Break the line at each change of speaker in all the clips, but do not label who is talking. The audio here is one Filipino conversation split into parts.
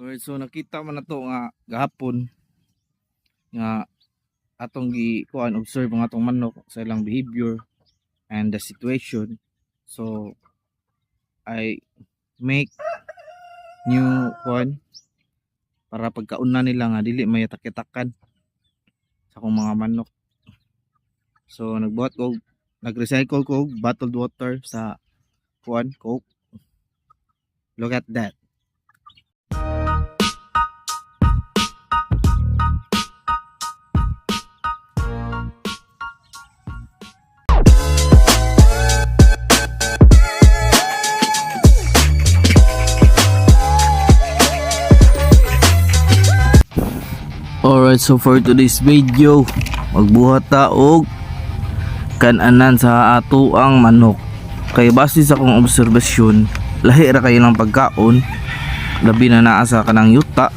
Alright, so nakita man na to nga gahapon nga atong gi kuan observe ang atong manok sa ilang behavior and the situation. So I make new kuan para pagkauna nila nga dili may takitakan sa akong mga manok. So nagbuhat ko nag-recycle ko bottled water sa kuan coke. Look at that. Alright, so for today's video, magbuhat ta og kananan sa ato ang manok. Kay base sa akong obserbasyon, lahi ra kayo ng pagkaon, labi na naa sa kanang yuta,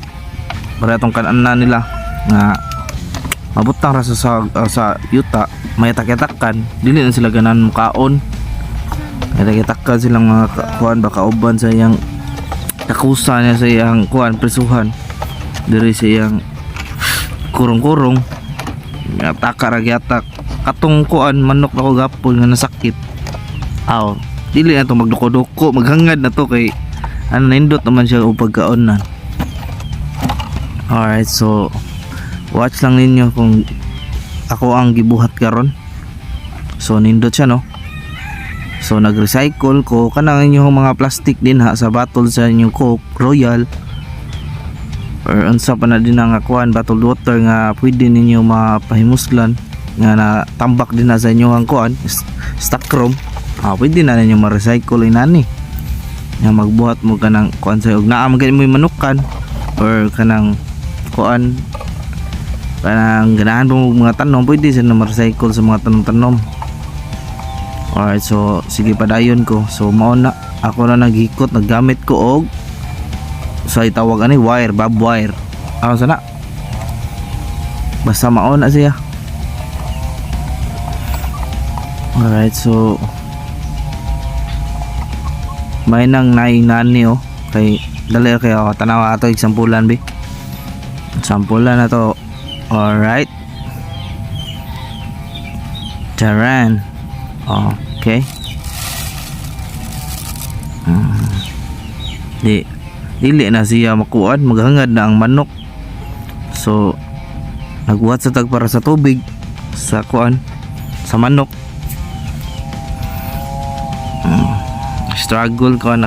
para itong kananan nila nga mabutang ra sa, sa, ah, sa yuta, may takitakan, dili na sila ganan mukaon. May takitakan silang mga kuan baka uban sa iyang takusa niya sa iyang kuan prisuhan diri sa iyang kurong-kurong nga taka ra giatak katong manok na ko gapon nga nasakit. Aw dili na to magduko-duko maghangad na to kay ano nindot naman siya og pagkaonan. Alright so watch lang ninyo kung ako ang gibuhat karon. So nindot siya no? So nag-recycle ko. Kanang inyong mga plastic din ha sa bottle sa inyong coke royal or unsa pa na din ang kuan bottled water nga pwede ninyo mapahimuslan nga na tambak din na sa inyo ang kuan stock room. Ah, pwede na ninyo ma-recycle inani nga magbuhat mo kanang kuan sa og naa man gani mo manukan or kanang kuan kanang ganahan mo mga tanom pwede sa na ma-recycle sa mga tanom-tanom. Alright so sige padayon ko. So mao na ako na naghikot naggamit ko og sa itawag ani wire bob wire. Ano sana. Basta maon na siya. Alright so may nang nainani oh kay dali kay ako tanawa ato eksampulan bi. Sampulan na to. Alright. Taran. Okay. Hmm. di dili na siya makuan maghangad na ang manok so nagbuhat sa tag para sa tubig sa kuan sa manok Mm. struggle ko na